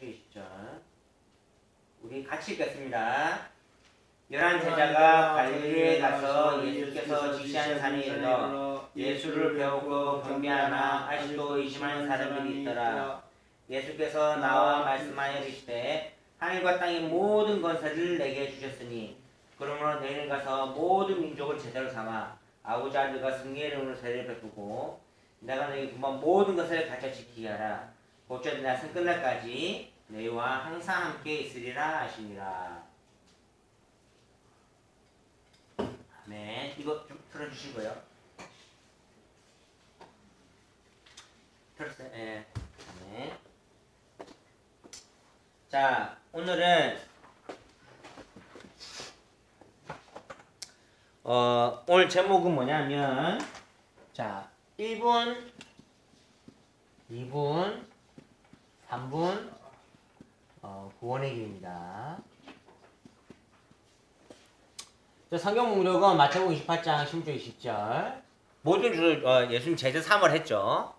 10절 20절 우리 같이 읽겠습니다. 열한 제자가 갈릴리에 가서 예수께서 지시한 산에 이르러 예수를 배우고 경배하나 아직도 의심하는 사람들이 있더라. 예수께서 나와 말씀하여 이르시되 하늘과 땅의 모든 건설을 내게 주셨으니 그러므로 내일 가서 모든 민족을 제자로 삼아 아버지 아들과 승리의 이름으로 세례를 베푸고 내가 너희 그만 모든 것을 가르쳐 지키게 하라. 곧전 날은 끝날까지 너희와 항상 함께 있으리라 하시니라. 아멘. 이거 좀 틀어주시고요. 틀었어요? 예. 아멘. 자, 오늘은 어, 오늘 제목은 뭐냐면 자, 1분 2분 3분 어, 구원의 길입니다. 저 성경 목록은 마태복음 28장 16절 20절 모든 주 어, 예수님 제자 3을 했죠.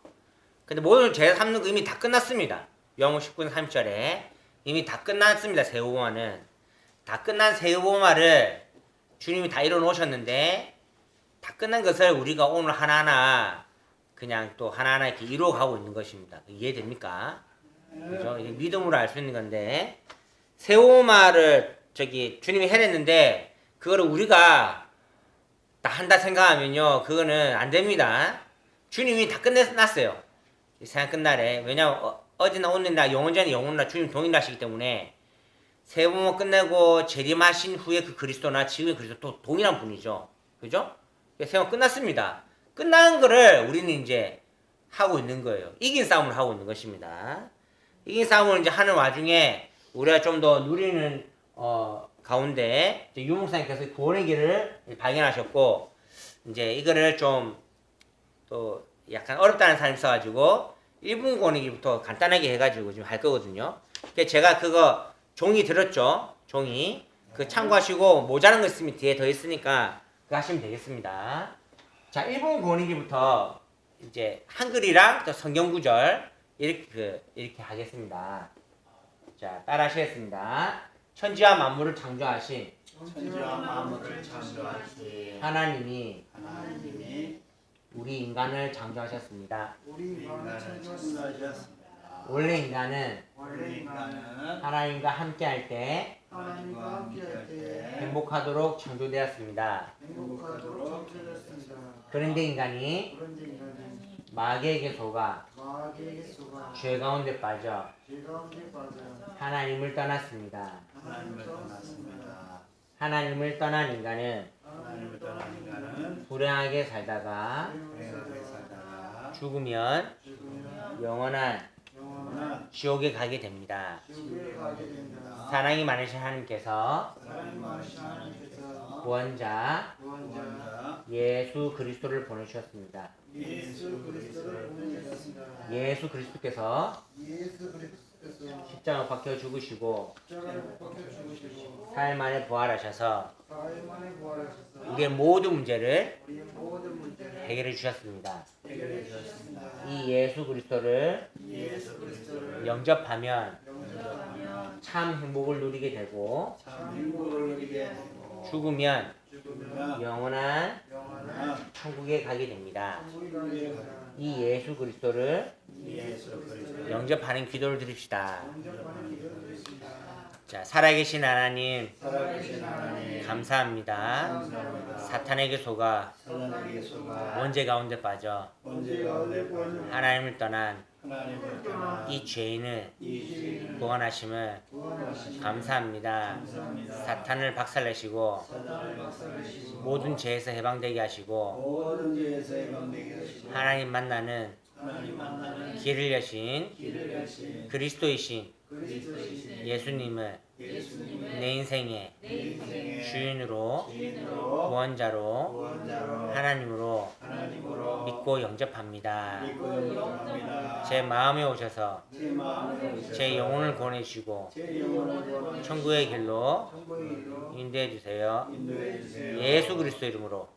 근데 모든 제자 삼는 거 이미 다 끝났습니다. 영어 19장 3절에 이미 다 끝났습니다. 세우보마는 다 끝난 세우보마를 주님이 다 이뤄 놓으셨는데 다 끝난 것을 우리가 오늘 하나하나 그냥 또 하나하나 이렇게 이루어 가고 있는 것입니다. 이해됩니까? 그죠? 이게 믿음으로 알 수 있는 건데 세오마를 저기 주님이 해냈는데 그거를 우리가 다 한다 생각하면요 그거는 안 됩니다. 주님이 다 끝냈어요. 이 세상 끝날에 왜냐면 어, 어제나 오늘나 영원전에 영원나 주님 동일하시기 때문에 세오마 끝내고 재림하신 후에 그 그리스도나 지금의 그리스도 또 동일한 분이죠. 그죠? 세상 끝났습니다. 끝난 거를 우리는 이제 하고 있는 거예요. 이긴 싸움을 하고 있는 것입니다. 이긴 싸움을 이제 하는 와중에 우리가 좀 더 누리는 어, 가운데 유목사님께서 구원의 길을 발견하셨고 이제 이거를 좀 또 약간 어렵다는 사람이 있어가지고 1분 구원의 길부터 간단하게 해가지고 지금 할 거거든요. 제가 그거 종이 들었죠. 종이 그 참고하시고 모자란 거 있으면 뒤에 더 있으니까 그거 하시면 되겠습니다. 자, 1분 구원의 길부터 이제 한글이랑 또 성경 구절 이렇게 그, 이렇게 하겠습니다. 자, 따라 하시겠습니다. 천지와 만물을 창조하신 천지와 만물을 창조하신 하나님이 하나님이 우리 인간을 창조하셨습니다. 우리 인간을 창조하셨습니다. 원래 인간은 원래 인간은 하나님과 함께 할 때 하나님과 함께할 때 행복하도록 창조되었습니다. 행복하도록 창조되었습니다. 그런데 인간이 그런데 인간은 마귀에게 속아 마귀에게 속아 죄 가운데 빠져 죄 가운데 빠져 하나님을 떠났습니다. 하나님을 떠났습니다. 하나님을 떠난 인간은 하나님을 떠난 인간은 불행하게 살다가 불행하게 살다가 죽으면 죽으면 영원한 영원한 지옥에 가게 됩니다. 지옥에 가게 됩니다. 사랑이 많으신 하나님께서 사랑이 많으신 하나님께서 구원자 구원자 구원자 예수 그리스도를 보내주셨습니다. 예수 그리스도를 보내주셨습니다. 예수 그리스도께서 예수 그리스도께서 십자가 박혀 죽으시고 사흘 만에 부활하셔서 우리의 모든 문제를 해결해 주셨습니다. 이 예수 그리스도를 영접하면 참 행복을 누리게 되고 죽으면 영원한 천국에 가게 됩니다. 이 예수 그리스도를 영접하는 기도를 드립시다. 자, 살아계신 하나님 살아계신 하나님 감사합니다. 감사합니다. 사탄에게 속아 사단에게 속아 원죄 가운데 빠져 원죄 가운데 빠져 하나님을 떠난 하나님을 떠난 이 죄인을 구원하심을 감사합니다. 사탄을 박살내시고 모든 죄에서 해방되게 하시고 하나님 만나는 길을 여신 그리스도이신 예수님을 내 인생의 주인으로 구원자로 하나님으로 믿고 영접합니다. 제 마음에 오셔서 제 영혼을 구원하시고 천국의 길로 인도해 주세요. 예수 그리스도 이름으로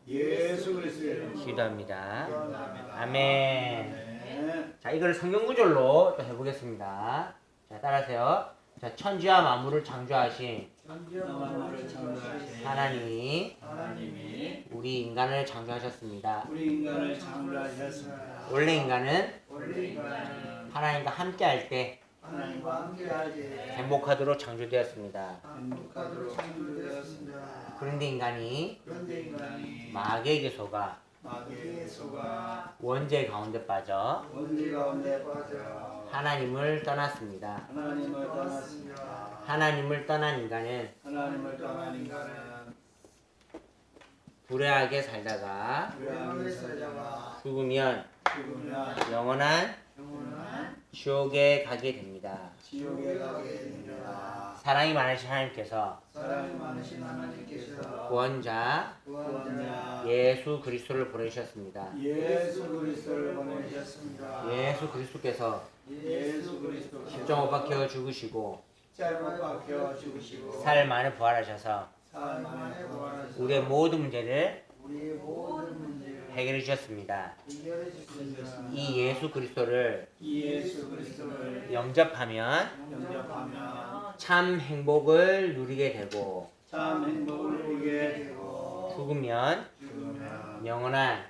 기도합니다. 아멘. 아멘. 자, 이걸 성경 구절로 또 해보겠습니다. 자, 따라하세요. 자, 천지와 만물을 창조하신 하나님이 하나님이 우리 인간을 창조하셨습니다. 우리 인간을 창조하셨습니다. 원래 인간은 원래 인간은 하나님과 함께 할때 창조되었습니다. 행복하도록 창조되었습니다. 그런데 인간이 그런데 인간이 마귀에게 속아 마귀의 원죄 가운데 빠져 원죄 가운데 빠져 하나님을 떠났습니다. 하나님을 떠났습니다. 하나님을 떠난 인간은 하나님을 떠난 인간은 불행하게 살다가 불행하게 살다가 죽으면 죽으면 영원한 영원한 지옥에 가게 됩니다. 지옥에 가게 됩니다. 사랑이 많으신 하나님께서 사랑이 많으신 하나님께서 구원자 구원자 예수 그리스도를 보내주셨습니다. 예수 그리스도를 보내셨습니다. 예수 그리스도께서 예수 그리스도 십자가 못 박혀 죽으시고 박혀 죽으시고 살 만에 부활하셔서 사흘 만에 부활하셔서 우리의 모든 문제를 우리의 모든 문제를 해결해 주셨습니다. 해결해 주셨습니다. 이 예수 그리스도를 이 예수 그리스도를 영접하면 영접하면 참 행복을 누리게 되고 참 행복을 누리게 되고 죽으면 죽으면 영원한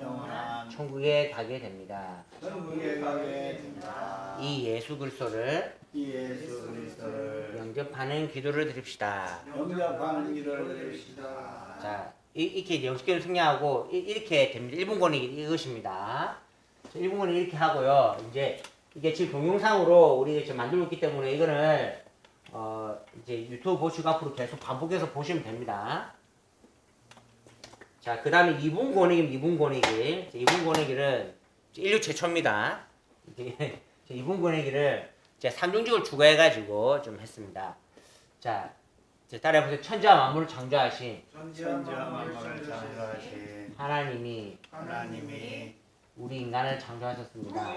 영원한 천국에 가게 됩니다. 천국에 가게 됩니다. 이 예수 그리스도를 이 예수 그리스도를 영접하는 기도를 드립시다. 영접하는 길을 드립시다. 자, 이- 이렇게 영식계를 승리하고 이- 이렇게 됩니다. 일본 권익 이것입니다. 자, 일본 권익 이렇게 하고요. 이제 이게 지금 동영상으로 우리 지금 만들고 있기 때문에 이거는 어 이제 유튜브 보시고 앞으로 계속 반복해서 보시면 됩니다. 자, 그 다음에 2분 권익임 2분 권익일. 2분 권익일은 인류 최초입니다. 이게 2분 권익일을 이제 삼중직을 추가해가지고 좀 했습니다. 자, 이제 따라해보세요. 천지와 만물을 창조하신 천지와 만물을 창조하신 하나님이 하나님이 우리 인간을 창조하셨습니다.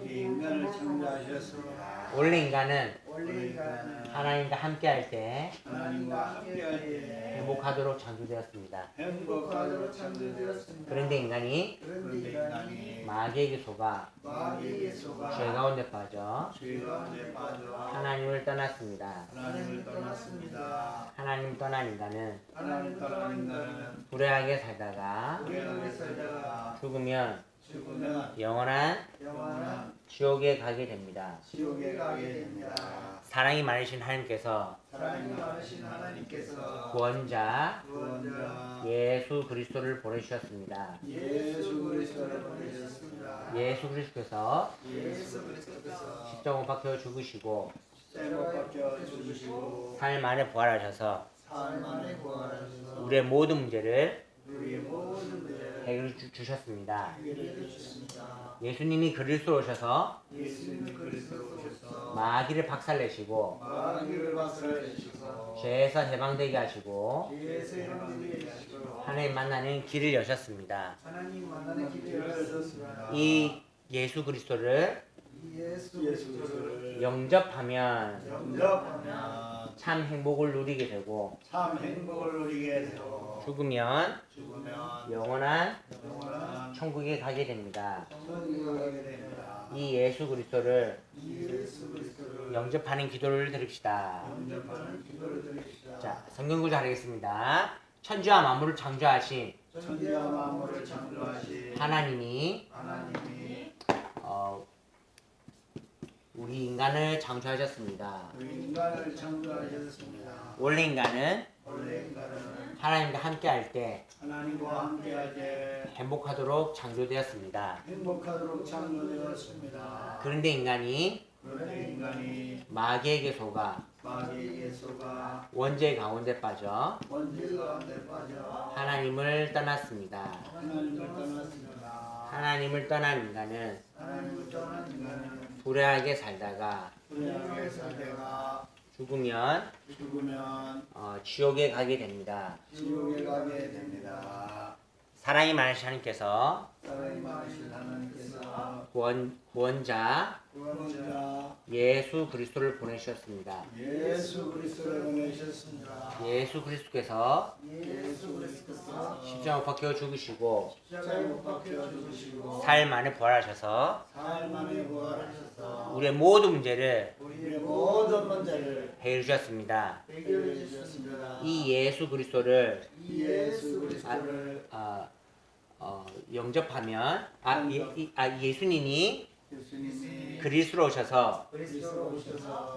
우리 인간을 창조하셨습니다. 원래 인간은 원래 인간은 하나님과 함께할 때 하나님과 함께할 때 행복하도록 창조되었습니다. 행복하도록 창조되었습니다. 그런데 인간이 그런데 인간이 마귀에게 속아 죄 가운데 빠져 죄 가운데 빠져 하나님을 떠났습니다. 하나님을 떠났습니다. 하나님 떠난 인간은 하나님 떠난 인간은 불행하게 살다가 불행하게 살다가 죽으면 영원한 영원한 지옥에 가게 됩니다. 지옥에 가게 됩니다. 사랑이 많으신 하나님께서 사랑이 많으신 하나님께서 구원자 구원자 예수 그리스도를 보내주셨습니다. 예수 그리스도를 보내셨습니다. 예수 그리스도께서 예수 그리스도께서 십자가 못 박혀 죽으시고 십자가 박혀 죽으시고 사흘 만에 부활하셔서 사흘 만에 부활하셔서 우리의 모든 문제를 우리의 모든 문제를 해결해 주- 주셨습니다. 예수님이 그리스도 오셔서 마귀를 박살내시고 죄에서 해방되게 하시고 죄에서 해방되게 하시고 하나님 만나는 길을 여셨습니다. 이 예수 그리스도를 예수 그리스도를 영접하면 영접하면 참 행복을 누리게 되고 참 행복을 누리게 되고 죽으면 죽으면 영원한 영원한 천국에 가게 됩니다. 천국에 됩니다. 이 예수 그리스도를 이 예수 그리스도를 영접하는 기도를 드립시다. 영접하는 기도를 드립시다. 자, 성경 구절 하겠습니다. 천지와 만물을 창조하신 천지와 만물을 창조하신 하나님이 하나님이 어, 우리 인간을 창조하셨습니다. 우리 인간을 창조하셨습니다. 원래 인간은 원래 인간은 하나님과 함께할 때 하나님과 함께할 때 행복하도록 창조되었습니다. 행복하도록 창조되었습니다. 그런데 인간이 그런데 인간이 마귀에게 속아 마귀의 소가 원죄 가운데 빠져 원죄 가운데 빠져 하나님을 떠났습니다. 하나님을 떠났습니다. 하나님을 떠난 인간은 하나님을 떠난 인간은 불행하게 살다가 불행하게 살다가 죽으면 죽으면 어, 지옥에 가게 됩니다. 지옥에 가게 됩니다. 사랑이 많으신 하나님께서 사랑이 많으신 하나님께서 구원, 구원자 구원자 예수 그리스도를 보내주셨습니다. 예수 그리스도를 보내셨습니다. 예수 그리스도께서 예수 그리스도께서 십자가 못 박혀 죽으시고 십자가에 못 박혀 죽으시고 사일 만에 부활하셔서 사흘 만에 부활하셔서 우리의 모든 문제를 우리의 모든 문제를 해결해 주셨습니다. 해결해 주셨습니다. 이 예수 그리스도를 이 예수 그리스도를 어, 어, 영접하면 아, 예, 이- 아, 예수님이 그리스도로 오셔서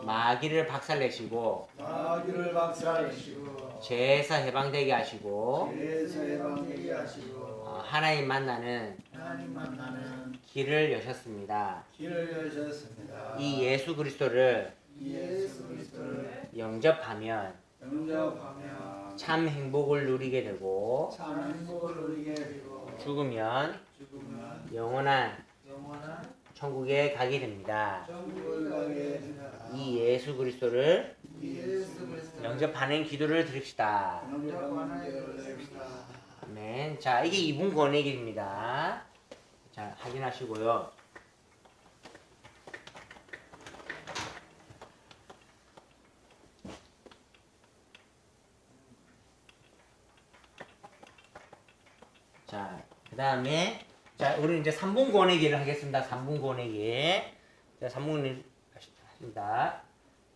마귀를 박살내시고 마귀를 박살내시고 죄에서 해방되게 하시고 죄에서 해방되게 하시고 어, 하나님 만나는 하나님 만나는 길을 여셨습니다. 길을 여셨습니다. 이 예수 그리스도를 이 예수 그리스도를 영접하면 영접하면 참 행복을 누리게 되고 참 행복을 누리게 되고 죽으면 죽으면 영원한 영원한 천국에 가게 됩니다. 이 예수 그리스도를 영접하는 기도를 드립시다. 아멘. 자, 이게 이분 권액입니다. 자, 확인하시고요. 자, 그 다음에, 자, 우리 이제 3분 권액기를 하겠습니다. 3분 권액기. 자, 3분 하십니다.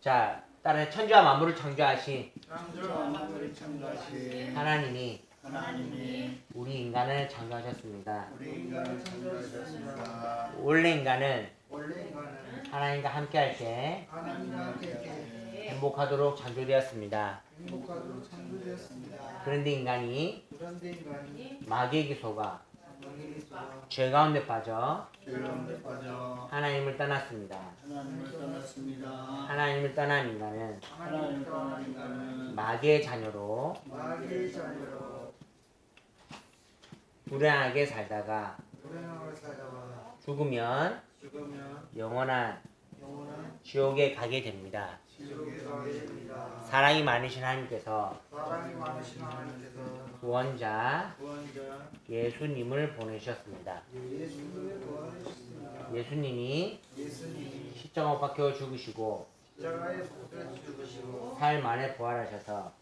자, 따라 천지와 만물을 창조하신 창조와 만물을 창조하신 하나님이 하나님이 우리 인간을 창조하셨습니다. 우리 인간을 창조하셨습니다. 원래 인간은 원래 인간은 하나님과 함께할 때 하나님과 함께 행복하도록 창조되었습니다. 행복하도록 창조되었습니다. 그런데 인간이 그런데 인간이 가운데 빠져 죄 가운데 빠져 하나님을 떠났습니다. 하나님을 떠났습니다. 하나님을 떠난 인간은 하나님을 떠난 인간은 마귀의 자녀로 마귀의 자녀로 불행하게 살다가 불행하게 살다가 죽으면 죽으면 영원한 영원한 지옥에 가게 됩니다. 사랑이 많으신 하나님께서 구원자 예수님을 구원하셨습니다. 예수님이 십자가 못 박혀 죽으시고 사흘 만에 부활하셔서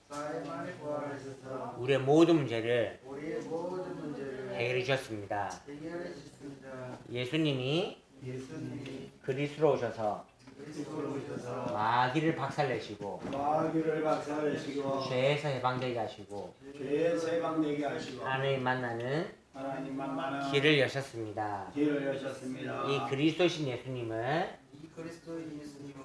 우리의 모든 문제를 해결해 주셨습니다. 예수님이 그리스로 오셔서 마귀를 박살내시고 마귀를 박살내시고 죄에서 해방되게 하시고 죄의 세방되게 하시고 하나님 만나는 하나님 만나는 길을 여셨습니다. 길을 여셨습니다. 이 그리스도신 예수님을 이 그리스도인 예수님을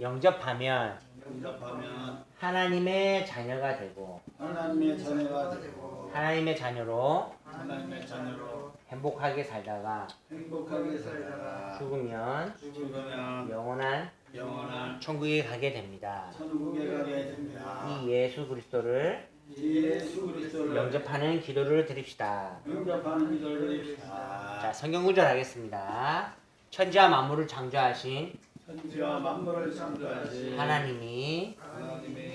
영접하면 영접하면 하나님의 자녀가 되고 하나님의 자녀가 되고 하나님의 자녀로 하나님의 자녀로 행복하게 살다가 행복하게 살다가 죽으면 죽으면 영원한 영원한 천국에 가게 됩니다. 천국에 가게 됩니다. 이 예수 그리스도를 예수 그리스도를 영접하는 기도를 드립시다. 영접하는 기도를 드립시다. 자, 성경 구절 하겠습니다. 천지와 만물을 창조하신 천지와 만물을 창조하신 하나님이 하나님의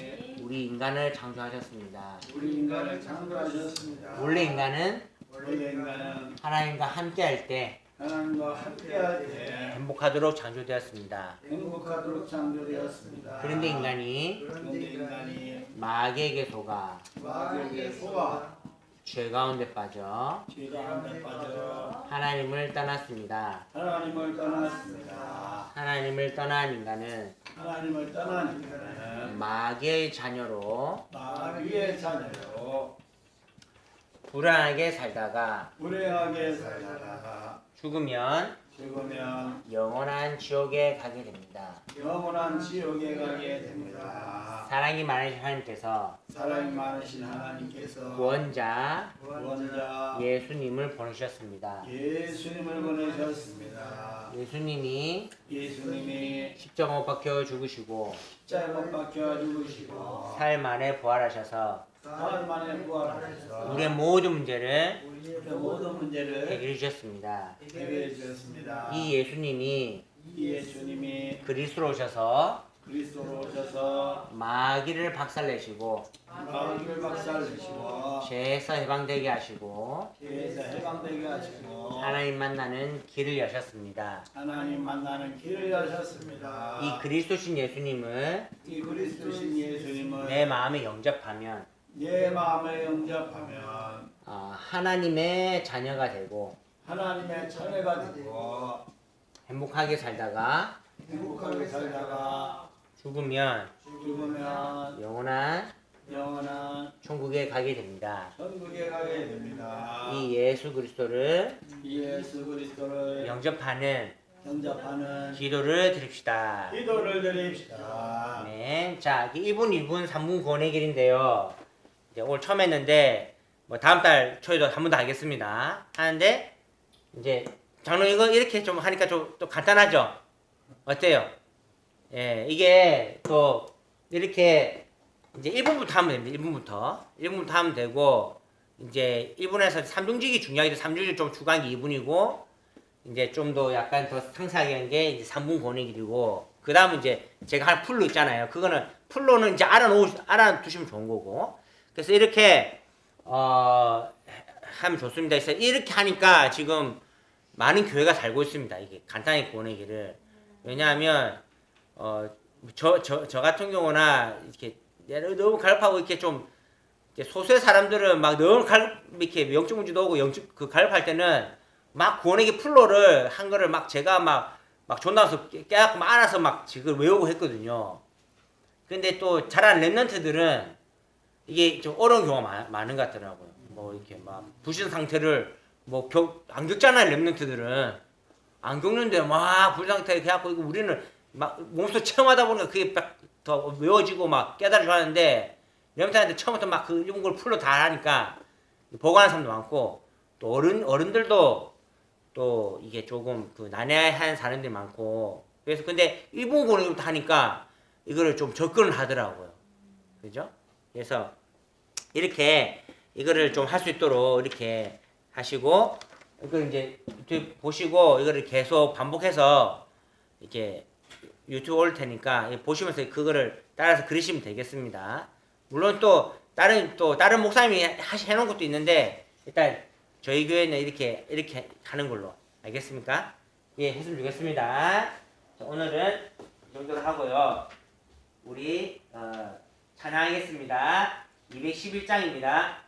우리 인간을 창조하셨습니다. 우리 인간을 창조하셨습니다. 원래 인간은 원래 인간은 하나님과 함께할 때 하나님과 함께할 때 행복하도록 창조되었습니다. 행복하도록 창조되었습니다. 그런데 인간이 그런데 인간이 마귀에게 속아 마귀에게 속아 죄 가운데 빠져 죄 가운데 빠져 하나님을 떠났습니다. 하나님을 떠났습니다. 하나님을 떠난 인간은 하나님을 떠난 인간은 마귀의 자녀로 마귀의 자녀로 불안하게 살다가 불행하게 살다가 죽으면 죽으면 영원한 지옥에 가게 됩니다. 영원한 지옥에 가게 됩니다. 사랑이 많으신 하나님께서 사랑이 많으신 하나님께서 구원자 구원자 예수님을 보내주셨습니다. 예수님을 보내셨습니다. 예수님이 예수님이 십자가 못 박혀 죽으시고 십자에 못 박혀 죽으시고 사흘 만에 부활하셔서 부활하셔서 우리의 모든 문제를 우리의 모든 문제를 해결해 주셨습니다. 해결해 주셨습니다. 이 예수님이 이 예수님이 그리스로 오셔서 그리스도로 오셔서 마귀를 박살내시고 마귀를 박살내시고 죄에서 해방되게 하시고 죄에서 해방되게 하시고 하나님 만나는 길을 여셨습니다. 하나님 만나는 길을 여셨습니다. 이 그리스도신 예수님을 이 그리스도신 예수님을 내 마음에 영접하면 내 마음에 영접하면 어, 하나님의 자녀가 되고 하나님의 자녀가 되고 행복하게 살다가 행복하게 살다가 죽으면 죽으면 영원한 영원한 천국에 가게 됩니다. 천국에 가게 됩니다. 이 예수 그리스도를 이 예수 그리스도를 영접하는 영접하는 기도를 드립시다. 기도를 드립시다. 네. 자, 1분, 2분, 3분 구원의 길인데요. 이제 오늘 처음 했는데, 뭐, 다음 달 초에도 한 번 더 하겠습니다. 하는데, 이제, 장로 이거 이렇게 좀 하니까 좀 또 간단하죠? 어때요? 예, 이게 또, 이렇게, 이제 1분부터 하면 됩니다. 1분부터. 1분부터 하면 되고, 이제 1분에서 3중직이 중요하게 3중직 좀게 2분이고, 이제 좀 더 약간 더 상세하게 한 게 이제 3분 권의 길이고 그 다음은 이제 제가 한 풀로 있잖아요. 그거는 풀로는 이제 알아놓으 알아두시면 좋은 거고 그래서 이렇게 어 하면 좋습니다. 그래서 이렇게 하니까 지금 많은 교회가 살고 있습니다. 이게 간단히 길을 왜냐하면 어 저 저 저 같은 경우나 이렇게 너무 갈급하고 이렇게 좀 소수의 사람들은 막 너무 갈 이렇게 영적 문제도 오고 영적 그 갈급할 때는 막 구원에게 플로를 한 거를 막 제가 막 막 존나서 깨갖고 막 알아서 막 지금 외우고 했거든요. 근데 또 잘하는 랩런트들은 이게 좀 어려운 경우가 많, 많은 것 같더라고요. 뭐 이렇게 막 부신 상태를 뭐안 겪잖아요 랩런트들은 안 겪는데 막 부신 상태 해갖고 이거 우리는 막 몸소 체험하다 보니까 그게 막더 외워지고 막 깨달아져 하는데 랩런트한테 처음부터 막 그 일본 걸 풀로 다 하니까 보관하는 사람도 많고 또 어른 어른들도 또 이게 조금 그 난해한 사람들이 많고 그래서 근데 일본 공부부터 하니까 이거를 좀 접근을 하더라고요. 그죠? 그래서 이렇게 이거를 좀 할 수 있도록 이렇게 하시고 이걸 이제 보시고 이거를 계속 반복해서 이렇게 유튜브 올 테니까 보시면서 그거를 따라서 그리시면 되겠습니다. 물론 또 다른 또 다른 목사님이 해놓은 것도 있는데 일단 저희 교회는 이렇게 이렇게 하는 걸로 알겠습니까? 예, 했으면 좋겠습니다. 자, 오늘은 이 정도로 하고요. 우리 어, 찬양하겠습니다. 211장입니다.